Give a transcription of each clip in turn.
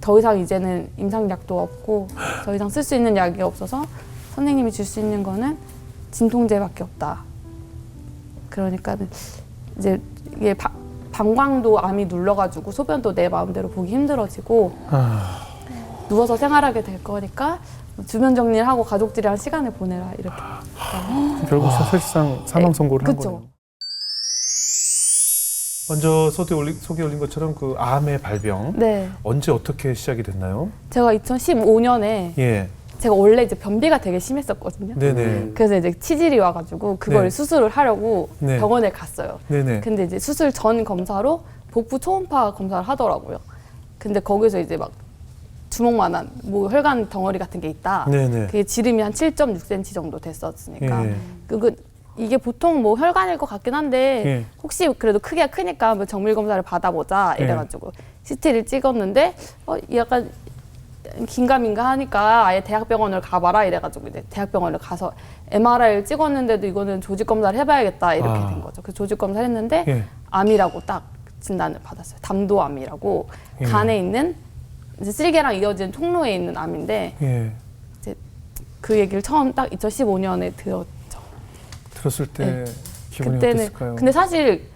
더 이상 이제는 임상약도 없고 더 이상 쓸 수 있는 약이 없어서 선생님이 줄 수 있는 거는 진통제밖에 없다. 그러니까 이제 이게 바- 방광도 암이 눌러가지고 소변도 내 마음대로 보기 힘들어지고 아, 누워서 생활하게 될 거니까 주변 정리를 하고 가족들이랑 시간을 보내라 이렇게. 결국 사실상 사망 선고를 한. 거네요. 먼저 소개 올린, 소개 올린 것처럼 그 암의 발병 네, 언제 어떻게 시작이 됐나요? 제가 2015년에 예, 제가 원래 이제 변비가 되게 심했었거든요. 네네, 그래서 이제 치질이 와가지고 그걸 네. 수술을 하려고 네. 병원에 갔어요. 네네. 근데 이제 수술 전 검사로 복부 초음파 검사를 하더라고요. 근데 거기서 이제 막 주먹만한 뭐 혈관 덩어리 같은 게 있다. 네네. 그게 지름이 한 7.6cm 정도 됐었으니까 예. 그거 이게 보통 뭐 혈관일 것 같긴 한데 예. 혹시 그래도 크기가 크니까 한번 정밀 검사를 받아보자 예. 이래가지고 CT를 찍었는데 어 약간 긴가민가 하니까 아예 대학병원을 가봐라 이래가지고 이제 대학병원을 가서 MRI를 찍었는데도 이거는 조직 검사를 해봐야겠다 이렇게 아. 된 거죠. 그 조직 검사를 했는데 예. 암이라고 딱 진단을 받았어요. 담도암이라고 예. 간에 있는 이제 쓸개랑 이어진 통로에 있는 암인데 예. 그 얘기를 처음 딱 2015년에 들었죠. 들었을 때 기분이 네. 그때는 어땠을까요? 근데 사실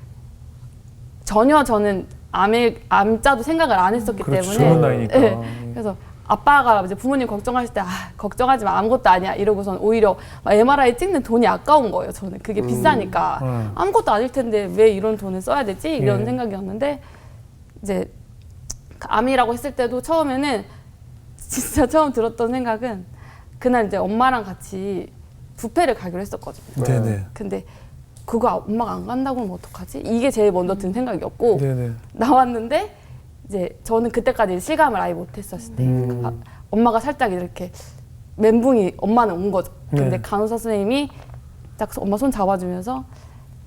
전혀 저는 암에 암자도 생각을 안 했었기 그렇죠. 때문에 젊은 나이니까. 네. 그래서 아빠가 이제 부모님 걱정하실 때 아, 걱정하지 마 아무것도 아니야 이러고선 오히려 막 MRI 찍는 돈이 아까운 거예요 저는 그게 비싸니까 음. 아무것도 아닐 텐데 왜 이런 돈을 써야 되지 이런 예. 생각이었는데 이제 그 암이라고 했을 때도 처음에는 진짜 처음 들었던 생각은 그날 이제 엄마랑 같이 뷔페를 가기로 했었거든요. 네네. 근데 그거 아- 엄마가 안 간다고 하면 어떡하지? 이게 제일 먼저 든 생각이었고 네네. 나왔는데 이제 저는 그때까지 실감을 아예 못했었을 때 음. 아, 엄마가 살짝 이렇게 멘붕이 엄마는 온 거죠. 근데 네. 간호사 선생님이 딱 엄마 손 잡아주면서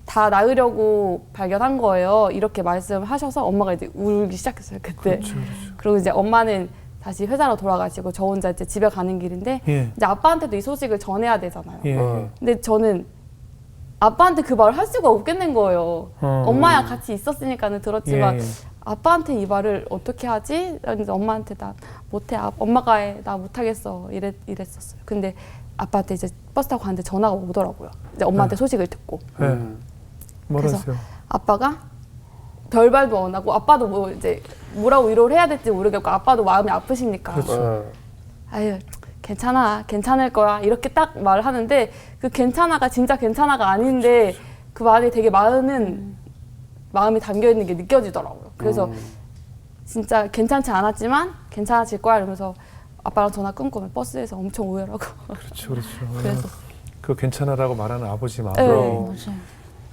다 나으려고 발견한 거예요. 이렇게 말씀하셔서 엄마가 이제 울기 시작했어요. 그때. 그렇죠. 그렇죠. 그리고 이제 엄마는 다시 회사로 돌아가시고 저 혼자 이제 집에 가는 길인데 예. 이제 아빠한테도 이 소식을 전해야 되잖아요. 예. 어. 근데 저는 아빠한테 그 말을 할 수가 없겠는 거예요. 어. 엄마야 같이 있었으니까는 들었지만 예, 예. 아빠한테 이 말을 어떻게 하지? 그래서 엄마한테 나 못해. 아, 엄마가 해. 나 못하겠어. 이랬, 이랬었어요. 근데 아빠한테 이제 버스 타고 가는데 전화가 오더라고요. 이제 엄마한테 네. 소식을 듣고. 네. 음. 뭐라 그래서- 했어요? 아빠가 별말도 안 하고 아빠도 뭐 이제 뭐라고 위로를 해야 될지 모르겠고 아빠도 마음이 아프시니까 그렇죠. 어. 아유 괜찮아 괜찮을 거야 이렇게 딱 말하는데 그 괜찮아가 진짜 괜찮아가 아닌데 그 말이 되게 많은 마음이 담겨 있는 게 느껴지더라고요. 그래서 음. 진짜 괜찮지 않았지만 괜찮아질 거야 이러면서 아빠랑 전화 끊고 버스에서 엄청 오열하고 그렇죠. 그렇죠. 그래서 그 괜찮아라고 말하는 아버지 마음. 네. 그럼.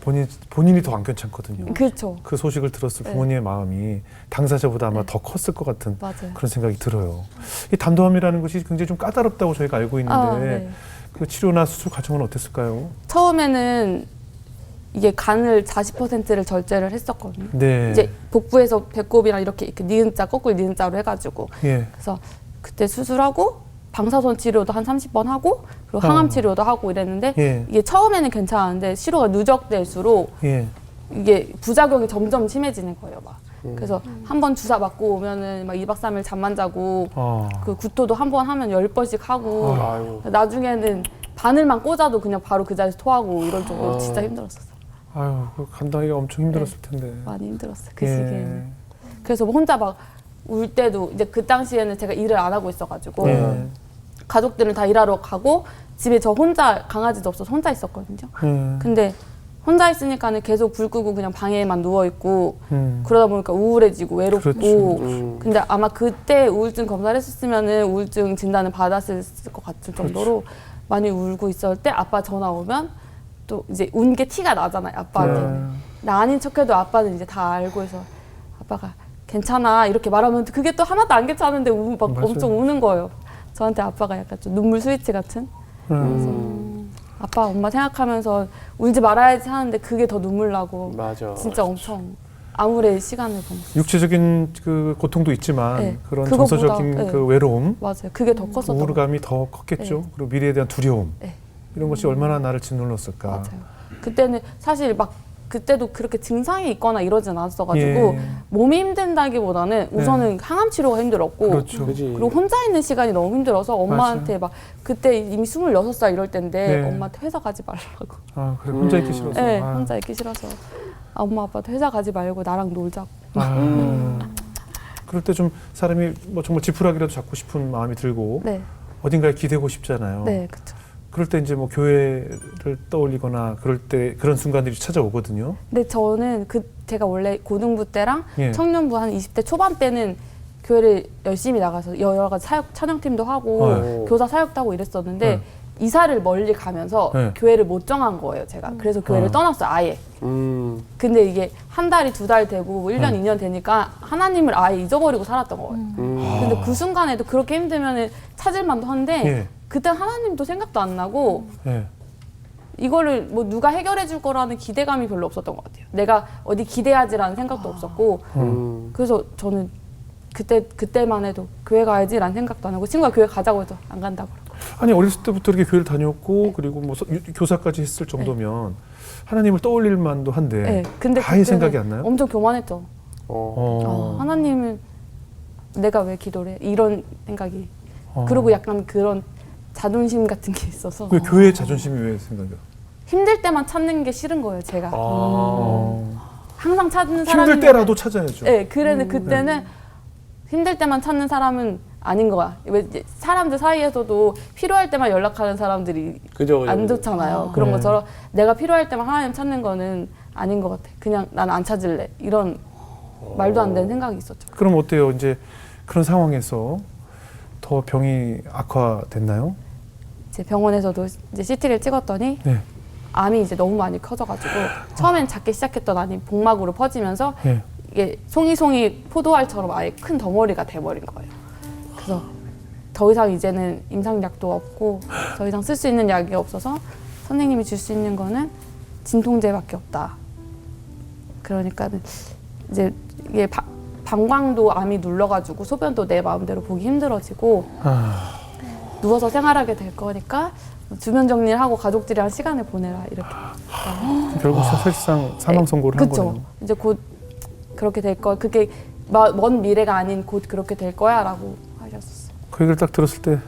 본인 본인이 더 안 괜찮거든요. 그렇죠 그 소식을 들었을 네. 부모님의 마음이 당사자보다 아마 더 컸을 것 같은 맞아요. 그런 생각이 들어요. 이 담도암이라는 것이 굉장히 좀 까다롭다고 저희가 알고 있는데 아, 네. 그 치료나 수술 과정은 어땠을까요? 처음에는 이게 간을 40%를 절제를 했었거든요. 네. 이제 복부에서 배꼽이랑 이렇게, 이렇게 니은자 거꾸로 니은자로 해가지고 예. 그래서 그때 수술하고 방사선 치료도 한 30번 하고 그리고 항암 어. 치료도 하고 이랬는데 예. 이게 처음에는 괜찮았는데 치료가 누적될수록 예. 이게 부작용이 점점 심해지는 거예요. 막 음. 그래서 한 번 주사 맞고 오면은 막 2박 3일 잠만 자고 어. 그 구토도 한 번 하면 열 번씩 하고 아유. 나중에는 바늘만 꽂아도 그냥 바로 그 자리에서 토하고 이럴 정도로 아. 진짜 힘들었었어요. 아유, 그 감당하기가 엄청 힘들었을 텐데. 많이 힘들었어요. 그 예. 시기에는. 그래서 뭐 혼자 막 울 때도 이제 그 당시에는 제가 일을 안 하고 있어가지고 예. 가족들은 다 일하러 가고 집에 저 혼자 강아지도 없어서 혼자 있었거든요. 예. 근데 혼자 있으니까는 계속 불 끄고 그냥 방에만 누워 있고 음. 그러다 보니까 우울해지고 외롭고 그렇죠. 음. 근데 아마 그때 우울증 검사를 했었으면은 우울증 진단을 받았을 것 같을 정도로 그렇죠. 많이 울고 있을 때 아빠 전화 오면 또 이제 운 게 티가 나잖아요 아빠한테 네. 나 아닌 척해도 아빠는 이제 다 알고 해서 아빠가 괜찮아 이렇게 말하면 그게 또 하나도 안 괜찮은데 우, 막 맞아요. 엄청 우는 거예요 저한테 아빠가 약간 좀 눈물 스위치 같은 음. 아빠 엄마 생각하면서 울지 말아야지 하는데 그게 더 눈물 나고 맞아. 진짜 엄청 암울의 시간을 보냈어요 육체적인 그 고통도 있지만 네. 그런 그거보다, 정서적인 네. 그 외로움, 맞아요 그게 더 컸었던 것 같아요 우울감이 더 컸겠죠. 그리고 미래에 대한 두려움 네. 이런 것이 얼마나 나를 짓눌렀을까. 맞아요. 그때는 사실 막 그때도 그렇게 증상이 있거나 이러진 않았어가지고 예. 몸이 힘든다기보다는 우선은 항암 치료가 힘들었고 그렇죠. 그지. 그리고 혼자 있는 시간이 너무 힘들어서 엄마한테 막 그때 이미 26살 이럴 때인데 네. 엄마한테 회사 가지 말라고. 아 그래 혼자 있기 음. 싫어서. 네, 아. 혼자 있기 싫어서. 아, 엄마 아빠도 회사 가지 말고 나랑 놀자고. 아. 음. 그럴 때 좀 사람이 뭐 정말 지푸라기라도 잡고 싶은 마음이 들고 네, 어딘가에 기대고 싶잖아요. 네, 그렇죠. 그럴 때 이제 뭐 교회를 떠올리거나 그럴 때 그런 순간들이 찾아오거든요. 근데 저는 그 제가 원래 고등부 때랑 예. 청년부 한 20대 초반 때는 교회를 열심히 나가서 여러 가지 사역 찬양팀도 하고 어. 교사 사역도 하고 이랬었는데 네. 이사를 멀리 가면서 네. 교회를 못 정한 거예요, 제가. 그래서 교회를 어. 떠났어요, 아예. 음. 근데 이게 한 달이 두 달 되고 뭐 1년, 네. 2년 되니까 하나님을 아예 잊어버리고 살았던 거예요. 음. 근데 그 순간에도 그렇게 힘들면 찾을 만도 한데 예. 그때 하나님도 생각도 안 나고 예. 이거를 뭐 누가 해결해 줄 거라는 기대감이 별로 없었던 것 같아요. 내가 어디 기대하지라는 생각도 없었고 음. 그래서 저는 그때 그때만 해도 교회 가야지라는 생각도 안 하고 친구가 교회 가자고 해도 안 간다고 그러고 아니 어렸을 때부터 이렇게 교회를 다녔고 그리고 뭐 서- 유- 교사까지 했을 정도면 하나님을 떠올릴 만도 한데 네. 근데 아예 그때는 생각이 안 나요? 엄청 교만했죠. 어. 어. 하나님은 내가 왜 기도를 해? 이런 생각이 어. 그리고 약간 그런 자존심 같은 게 있어서 그 교회의 자존심이 왜 생각이야? 힘들 때만 찾는 게 싫은 거예요 제가 아. 어. 항상 찾는 사람이 힘들 때라도 찾아야죠. 네 그래는 그때는 힘들 때만 찾는 사람은 아닌 거야 왜 사람들 사이에서도 필요할 때만 연락하는 사람들이 그죠. 그죠, 안 그죠. 좋잖아요 그런 네. 것처럼 내가 필요할 때만 하나님 찾는 거는 아닌 것 같아 그냥 난 안 찾을래 이런 말도 안 되는 생각이 있었죠 그럼 어때요? 이제 그런 상황에서 더 병이 악화됐나요? 이제 병원에서도 이제 CT를 찍었더니 네. 암이 이제 너무 많이 커져가지고 처음엔 작게 시작했던 암이 복막으로 퍼지면서 예. 이게 송이송이 포도알처럼 아예 큰 덩어리가 돼버린 거예요. 그래서 더 이상 이제는 임상약도 없고 더 이상 쓸 수 있는 약이 없어서 선생님이 줄 수 있는 거는 진통제밖에 없다. 그러니까는 이제 이게 바- 방광도 암이 눌러가지고 소변도 내 마음대로 보기 힘들어지고 아, 누워서 생활하게 될 거니까 주변 정리를 하고 가족들이랑 시간을 보내라 이렇게. 결국 사실상 사망 선고를 한 네. 그쵸. 거네요. 이제 곧 그렇게 될 거야. 그게 마- 먼 미래가 아닌 곧 그렇게 될 거야라고 하셨었어요. 그 얘기를 딱 들었을 때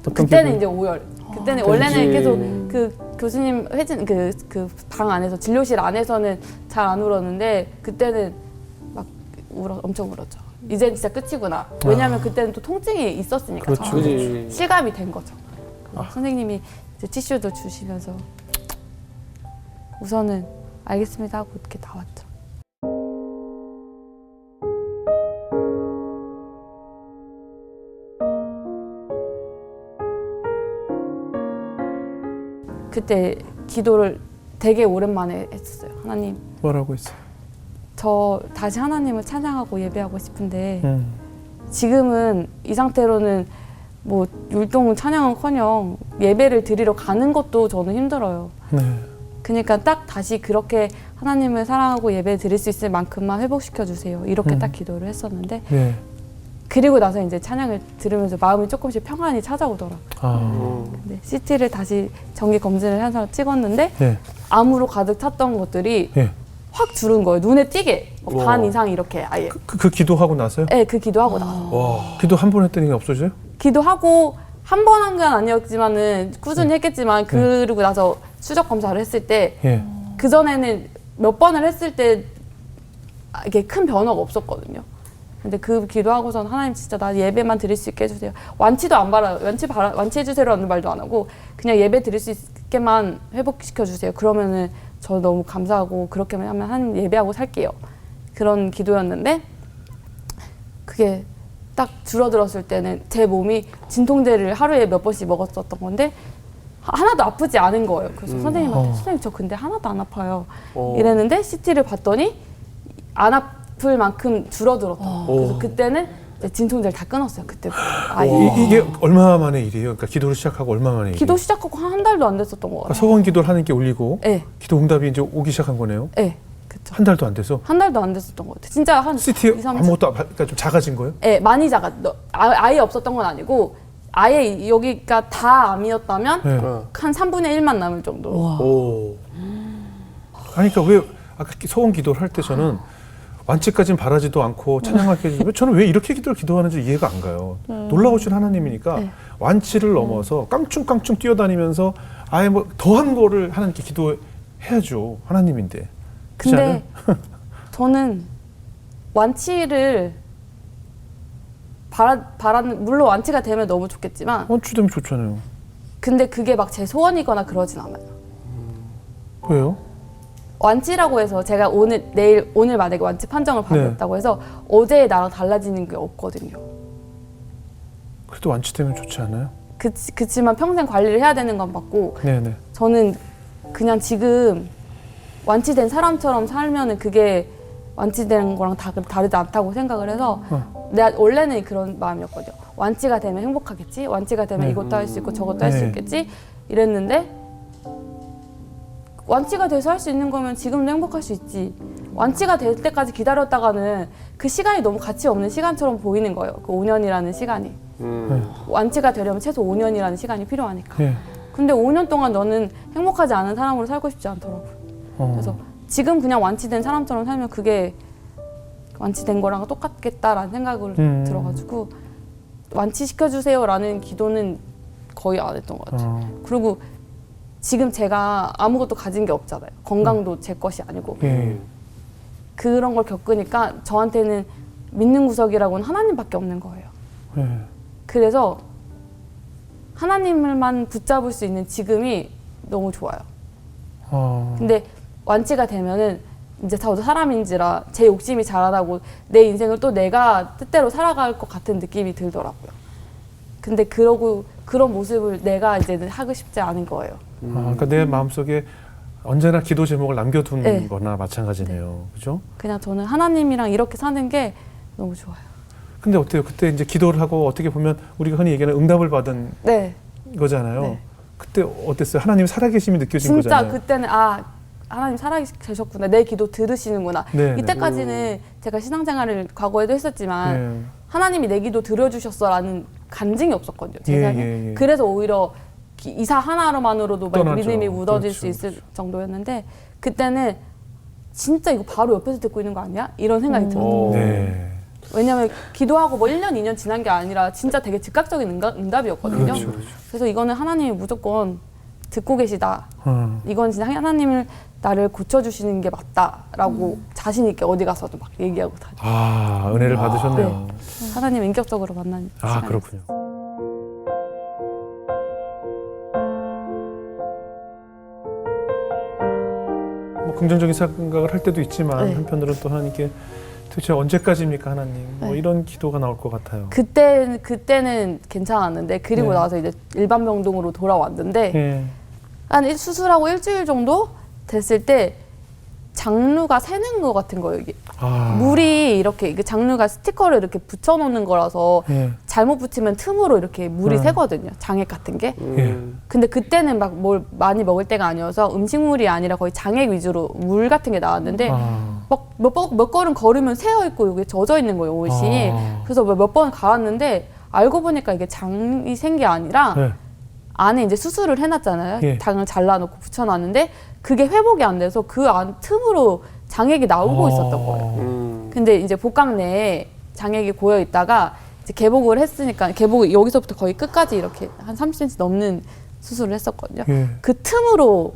어떤 그때는 기분이- 이제 오열. 그때는 아, 원래는. 계속 그 교수님 회진 그 그 방 안에서 진료실 안에서는 잘 안 울었는데 그때는 막 울어 엄청 울었죠. 이제 진짜 끝이구나. 왜냐하면 그때는 또 통증이 있었으니까. 아. 그렇죠. 그지. 실감이 된 거죠. 아. 선생님이 이제 티슈도 주시면서 우선은 알겠습니다 하고 이렇게 나왔죠. 그때 기도를 되게 오랜만에 했었어요. 하나님, 뭐라고 했어요? 저 다시 하나님을 찬양하고 예배하고 싶은데 음. 지금은 이 상태로는 뭐 율동 찬양은커녕 예배를 드리러 가는 것도 저는 힘들어요. 네. 그러니까 딱 다시 그렇게 하나님을 사랑하고 예배 드릴 수 있을 만큼만 회복시켜 주세요. 이렇게 음. 딱 기도를 했었는데 네. 그리고 나서 이제 찬양을 들으면서 마음이 조금씩 평안이 찾아오더라고요. 아. 음. 근데 CT를 다시 정기 검진을 해서 찍었는데 네. 암으로 가득 찼던 것들이 예. 확 줄은 거예요. 눈에 띄게 뭐. 반 이상 이렇게 아예. 그, 그 기도하고 나서요? 네, 그 기도하고 나서. 와. 기도 한 번 했더니 없어져요? 기도하고 한 번 한 건 아니었지만은 꾸준히 했겠지만 그리고 나서 수적 검사를 했을 때 예. 그 전에는 몇 번을 했을 때 아, 이게 큰 변화가 없었거든요. 근데 그 기도하고선 하나님 진짜 나 예배만 드릴 수 있게 해주세요. 완치도 안 바라요. 완치 바라, 완치해 주세요라는 말도 안 하고 그냥 예배 드릴 수 있게만 회복시켜 주세요. 그러면은 저 너무 감사하고 그렇게만 하면 하나님 예배하고 살게요. 그런 기도였는데 그게 딱 줄어들었을 때는 제 몸이 진통제를 하루에 몇 번씩 먹었었던 건데 하- 하나도 아프지 않은 거예요. 그래서 음. 선생님한테 어. 선생님 저 근데 하나도 안 아파요. 어. 이랬는데 CT를 봤더니 안 아플 만큼 줄어들었다. 그래서 오. 그때는 진통제를 다 끊었어요. 그때부터 아예. 와. 이, 이게 얼마 만에 일이에요? 그러니까 기도를 시작하고 얼마 만에 일이에요? 기도 시작하고 한 달도 안 됐었던 것 그러니까 같아요. 서원 기도를 하나님께 올리고 네, 기도 응답이 이제 오기 시작한 거네요. 네, 그쵸. 한 달도 안 돼서 한 달도 안 됐었던 것 같아요. 진짜 한 CT 2, 3주. 아무것도 안- 그러니까 좀 작아진 거예요? 네, 많이 작아. 너- 아, 아예 없었던 건 아니고 아예 여기가 다 암이었다면 네. 어. 한 3분의 1만 남을 정도. 오. 아니 그러니까 왜 아까 기- 소원 기도를 할 때 저는 완치까지는 바라지도 않고 찬양하게 왜 저는 왜 이렇게 기도를 기도하는지 이해가 안 가요. 놀라우신 하나님이니까 네. 완치를 넘어서 깡충깡충 뛰어다니면서 아예 뭐 더한 거를 하나님께 기도해야죠. 하나님인데. 근데 저는 완치를 바라 바라는 물론 완치가 되면 너무 좋겠지만 완치되면 좋잖아요. 근데 그게 막 제 소원이거나 그러진 않아요. 왜요? 완치라고 해서 제가 오늘 내일 오늘 만약에 완치 판정을 네. 받았다고 해서 어제의 나랑 달라지는 게 없거든요. 그래도 완치되면 좋지 않아요? 그, 그치만 평생 관리를 해야 되는 건 맞고 네네. 저는 그냥 지금 완치된 사람처럼 살면은 그게 완치된 거랑 다, 다르지 않다고 생각을 해서 어. 내가 원래는 그런 마음이었거든요. 완치가 되면 행복하겠지. 완치가 되면 네. 이것도 할 수 있고 저것도 할 수 네. 있겠지. 이랬는데 완치가 돼서 할 수 있는 거면 지금도 행복할 수 있지. 완치가 될 때까지 기다렸다가는 그 시간이 너무 가치 없는 시간처럼 보이는 거예요. 그 5년이라는 시간이. 음. 완치가 되려면 최소 5년이라는 시간이 필요하니까. 예. 근데 5년 동안 너는 행복하지 않은 사람으로 살고 싶지 않더라고요. 어. 그래서 지금 그냥 완치된 사람처럼 살면 그게 완치된 거랑 똑같겠다라는 생각을 음. 들어가지고 완치시켜 주세요라는 기도는 거의 안 했던 것 같아요. 어. 그리고 지금 제가 아무것도 가진 게 없잖아요. 건강도 제 것이 아니고 예. 그런 걸 겪으니까 저한테는 믿는 구석이라고는 하나님밖에 없는 거예요. 예. 그래서 하나님을만 붙잡을 수 있는 지금이 너무 좋아요. 어. 근데 완치가 되면은 이제 저도 사람인지라 제 욕심이 자라나고 내 인생을 또 내가 뜻대로 살아갈 것 같은 느낌이 들더라고요. 근데 그러고 그런 모습을 내가 이제는 하고 싶지 않은 거예요. 아, 그러니까 내 마음속에 언제나 기도 제목을 남겨둔 네. 거나 마찬가지네요. 그죠? 그냥 저는 하나님이랑 이렇게 사는 게 너무 좋아요. 근데 어때요? 그때 이제 기도를 하고 어떻게 보면 우리가 흔히 얘기하는 응답을 받은 네, 거잖아요. 네. 그때 어땠어요? 하나님 살아계심이 느껴진 진짜 거잖아요. 그때는 아 하나님 살아계셨구나 내 기도 들으시는구나. 네, 네. 이때까지는 제가 신앙생활을 과거에도 했었지만 예. 하나님이 내 기도 들어주셨어라는 간증이 없었거든요. 제 예. 예, 예. 그래서 오히려 기- 이사 하나로만으로도 막 떠나죠. 믿음이 묻어질 그렇죠, 수 있을 그렇죠. 정도였는데 그때는 진짜 이거 바로 옆에서 듣고 있는 거 아니야? 이런 생각이 들었어요. 어. 네. 왜냐면 기도하고 뭐 1년, 2년 지난 게 아니라 진짜 되게 즉각적인 응답, 응답이었거든요. 그렇죠, 그렇죠. 그래서 이거는 하나님이 무조건 듣고 계시다. 어. 이건 진짜 하나님을 나를 고쳐주시는 게 맞다라고 자신 있게 어디 가서도 막 얘기하고 다녀. 아 은혜를 받으셨네요. 하나님 인격적으로 만난 아 시간이 그렇군요. 뭐 긍정적인 생각을 할 때도 있지만 네. 한편으로는 또 하나님께 도대체 언제까지입니까 하나님? 뭐 네. 이런 기도가 나올 것 같아요. 그때 그때는 괜찮았는데 그리고 네. 나서 이제 일반 병동으로 돌아왔는데 예. 한 일- 수술하고 일주일 정도 됐을 때 장루가 새는 것 같은 거예요. 이게 아. 물이 이렇게 이게 장루가 스티커를 이렇게 붙여 놓는 거라서 예. 잘못 붙이면 틈으로 이렇게 물이 음. 새거든요. 장액 같은 게. 음. 근데 그때는 막 뭘 많이 먹을 때가 아니어서 음식물이 아니라 거의 장액 위주로 물 같은 게 나왔는데 아. 막몇 몇 걸음 걸으면 새어 있고 여기 젖어 있는 거예요 옷이. 아. 그래서 몇 번 갈았는데 알고 보니까 이게 장이 센게 아니라 네. 안에 이제 수술을 해놨잖아요. 예. 장을 잘라놓고 붙여놨는데 그게 회복이 안 돼서 그 안 틈으로 장액이 나오고 아. 있었던 거예요. 음. 근데 이제 복강 내에 장액이 고여 있다가 이제 개복을 했으니까 개복 여기서부터 거의 끝까지 이렇게 한 30cm 넘는 수술을 했었거든요. 예. 그 틈으로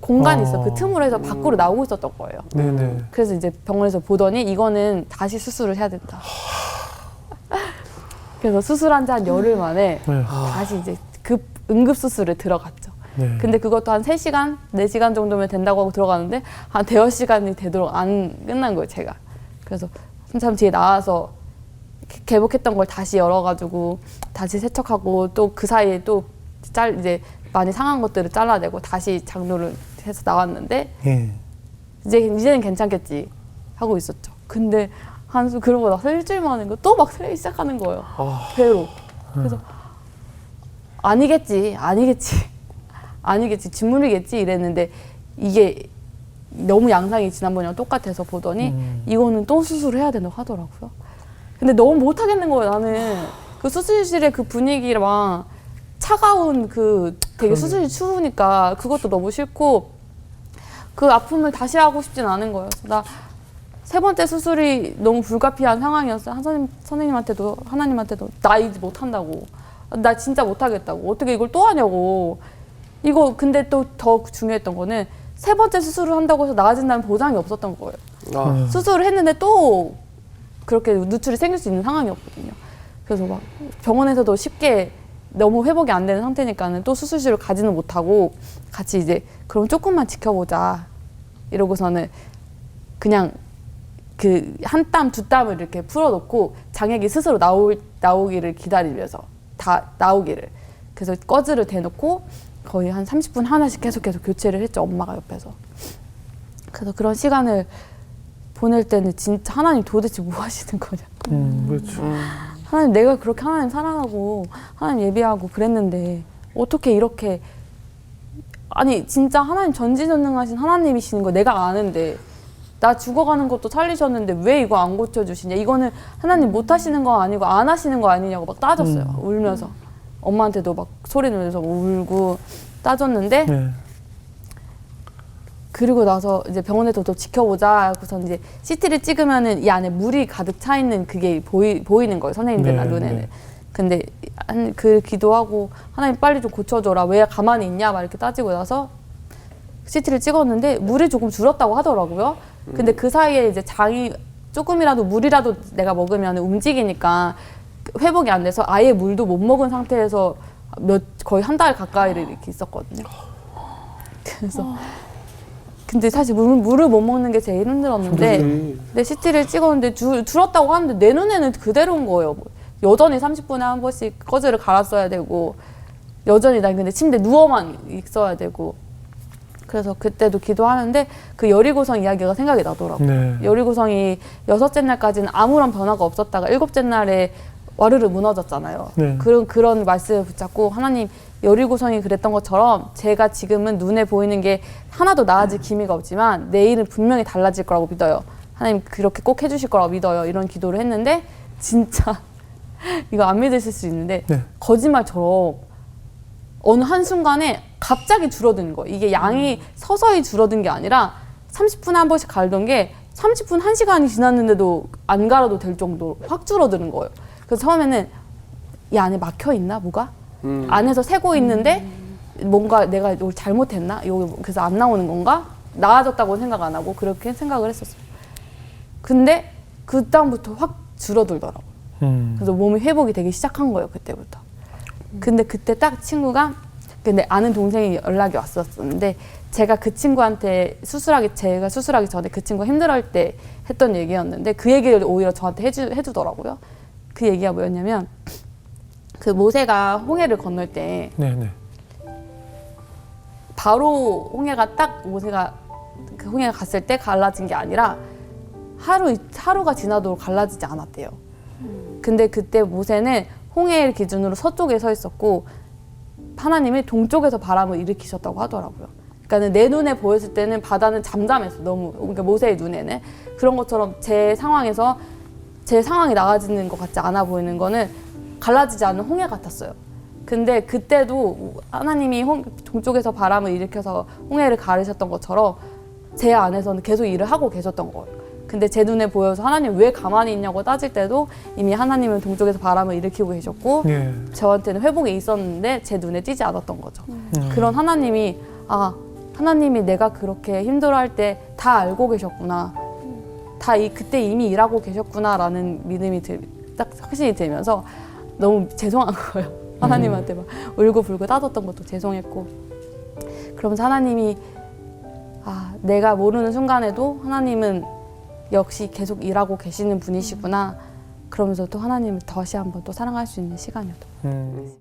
공간이 아. 있어. 그 틈으로 해서 밖으로 나오고 있었던 거예요. 네네. 그래서 이제 병원에서 보더니 이거는 다시 수술을 해야 된다. 그래서 수술한 지 한 열흘 만에 네. 다시 이제 급 응급 수술에 들어갔죠. 네. 근데 그것도 한 3시간, 4시간 정도면 된다고 하고 들어가는데 한 대여 시간이 되도록 안 끝난 거예요, 제가. 그래서 한참 뒤에 나와서 개- 개복했던 걸 다시 열어가지고 다시 세척하고 또 그 사이에 또 짤 이제 많이 상한 것들을 잘라내고 다시 장로를 해서 나왔는데 예. 이제 이제는 괜찮겠지 하고 있었죠. 근데 한수 그러고 나서 일주일 만에 또 막 트레이 시작하는 거예요. 아. 배로. 그래서 아니겠지, 아니겠지, 아니겠지, 진물이겠지 이랬는데 이게 너무 양상이 지난번이랑 똑같아서 보더니 음. 이거는 또 수술을 해야 된다고 하더라고요. 근데 너무 못 하겠는 거예요. 나는 그 수술실의 그 분위기랑 차가운 그 되게. 수술이 추우니까 그것도 너무 싫고 그 아픔을 다시 하고 싶진 않은 거예요. 나 세 번째 수술이 너무 불가피한 상황이었어요. 한 선생님, 선생님한테도 하나님한테도 나 이제 못한다고. 나 진짜 못하겠다고. 어떻게 이걸 또 하냐고. 이거 근데 또 더 중요했던 거는 세 번째 수술을 한다고 해서 나아진다는 보장이 없었던 거예요. 아, 수술을 했는데 또 그렇게 누출이 생길 수 있는 상황이었거든요. 그래서 막 병원에서도 쉽게 너무 회복이 안 되는 상태니까는 또 수술실을 가지는 못하고 같이 이제 그럼 조금만 지켜보자 이러고서는 그냥 그 한 땀 두 땀을 이렇게 풀어놓고 장액이 스스로 나올 나오기를 기다리면서 다 나오기를. 그래서 꺼즈를 대놓고 거의 한 30분 하나씩 계속 계속 교체를 했죠 엄마가 옆에서. 그래서 그런 시간을 보낼 때는 진짜 하나님 도대체 뭐 하시는 거냐. 음, 그렇죠. 하나님 내가 그렇게 하나님 사랑하고 하나님 예비하고 그랬는데 어떻게 이렇게 아니 진짜 하나님 전지전능하신 하나님이시는 거 내가 아는데 나 죽어가는 것도 살리셨는데 왜 이거 안 고쳐주시냐 이거는 하나님 못 하시는 거 아니고 안 하시는 거 아니냐고 막 따졌어요 울면서 엄마한테도 막 소리 내면서 울고 따졌는데 네. 그리고 나서 이제 병원에서 또 지켜보자. 그래서 이제 CT를 찍으면은 이 안에 물이 가득 차 있는 그게 보이, 보이는 거예요. 선생님들 네, 눈에는. 네. 근데 한 그 기도하고 하나님 빨리 좀 고쳐줘라. 왜 가만히 있냐? 막 이렇게 따지고 나서 CT를 찍었는데 물이 조금 줄었다고 하더라고요. 근데 그 사이에 이제 장이 조금이라도 물이라도 내가 먹으면 움직이니까 회복이 안 돼서 아예 물도 못 먹은 상태에서 몇 거의 한 달 가까이를 이렇게 있었거든요. 그래서 근데 사실 물, 물을 못 먹는 게 제일 힘들었는데 음. 내 CT를 찍었는데 줄, 줄었다고 하는데 내 눈에는 그대로인 거예요. 뭐 여전히 30분에 한 번씩 꺼즈를 갈았어야 되고 여전히 난 근데 침대 누워만 있어야 되고 그래서 그때도 기도하는데 그 여리고성 이야기가 생각이 나더라고요. 네. 여리고성이 여섯째 날까지는 아무런 변화가 없었다가 일곱째 날에 와르르 무너졌잖아요. 네. 그런 그런 말씀을 붙잡고 하나님 여리고성이 그랬던 것처럼 제가 지금은 눈에 보이는 게 하나도 나아질 기미가 없지만 내일은 분명히 달라질 거라고 믿어요. 하나님 그렇게 꼭 해주실 거라고 믿어요. 이런 기도를 했는데 진짜 이거 안 믿으실 수 있는데 네. 거짓말처럼 어느 한 순간에 갑자기 줄어드는 거예요. 이게 양이 서서히 줄어든 게 아니라 30분에 한 번씩 갈던 게 30분, 1시간이 지났는데도 안 갈아도 될 정도로 확 줄어드는 거예요. 그래서 처음에는 이 안에 막혀 있나 뭐가? 음. 안에서 새고 있는데 뭔가 내가 이걸 잘못했나? 여기 그래서 안 나오는 건가? 나아졌다고 생각 안 하고 그렇게 생각을 했었어요. 근데 그 다음부터 확 줄어들더라고. 요 음. 그래서 몸이 회복이 되기 시작한 거예요 그때부터. 근데 그때 딱 친구가 근데 아는 동생이 연락이 왔었는데 제가 그 친구한테 수술하기 제가 수술하기 전에 그 친구 가 힘들어할 때 했던 얘기였는데 그 얘기를 오히려 저한테 해주 해주더라고요. 그 얘기가 뭐였냐면 그 모세가 홍해를 건널 때 네, 네. 바로 홍해가 딱 모세가 그 홍해가 갔을 때 갈라진 게 아니라 하루 하루가 지나도록 갈라지지 않았대요. 근데 그때 모세는 홍해를 기준으로 서쪽에 서 있었고 하나님이 동쪽에서 바람을 일으키셨다고 하더라고요. 그러니까 내 눈에 보였을 때는 바다는 잠잠했어 너무 그러니까 모세의 눈에는 그런 것처럼 제 상황에서 제 상황이 나아지는 것 같지 않아 보이는 거는 갈라지지 않는 홍해 같았어요. 근데 그때도 하나님이 홍, 동쪽에서 바람을 일으켜서 홍해를 가르셨던 것처럼 제 안에서는 계속 일을 하고 계셨던 거예요. 근데 제 눈에 보여서 하나님 왜 가만히 있냐고 따질 때도 이미 하나님은 동쪽에서 바람을 일으키고 계셨고 예. 저한테는 회복이 있었는데 제 눈에 띄지 않았던 거죠. 음. 그런 하나님이 아 하나님이 내가 그렇게 힘들어할 때 다 알고 계셨구나. 다 이 그때 이미 일하고 계셨구나라는 믿음이 들, 딱 확신이 들면서 너무 죄송한 거예요. 하나님한테 막 울고 불고 따졌던 것도 죄송했고 그러면서 하나님이 아 내가 모르는 순간에도 하나님은 역시 계속 일하고 계시는 분이시구나. 그러면서 또 하나님을 다시 한번 또 사랑할 수 있는 시간이었던 것 같아요. 음.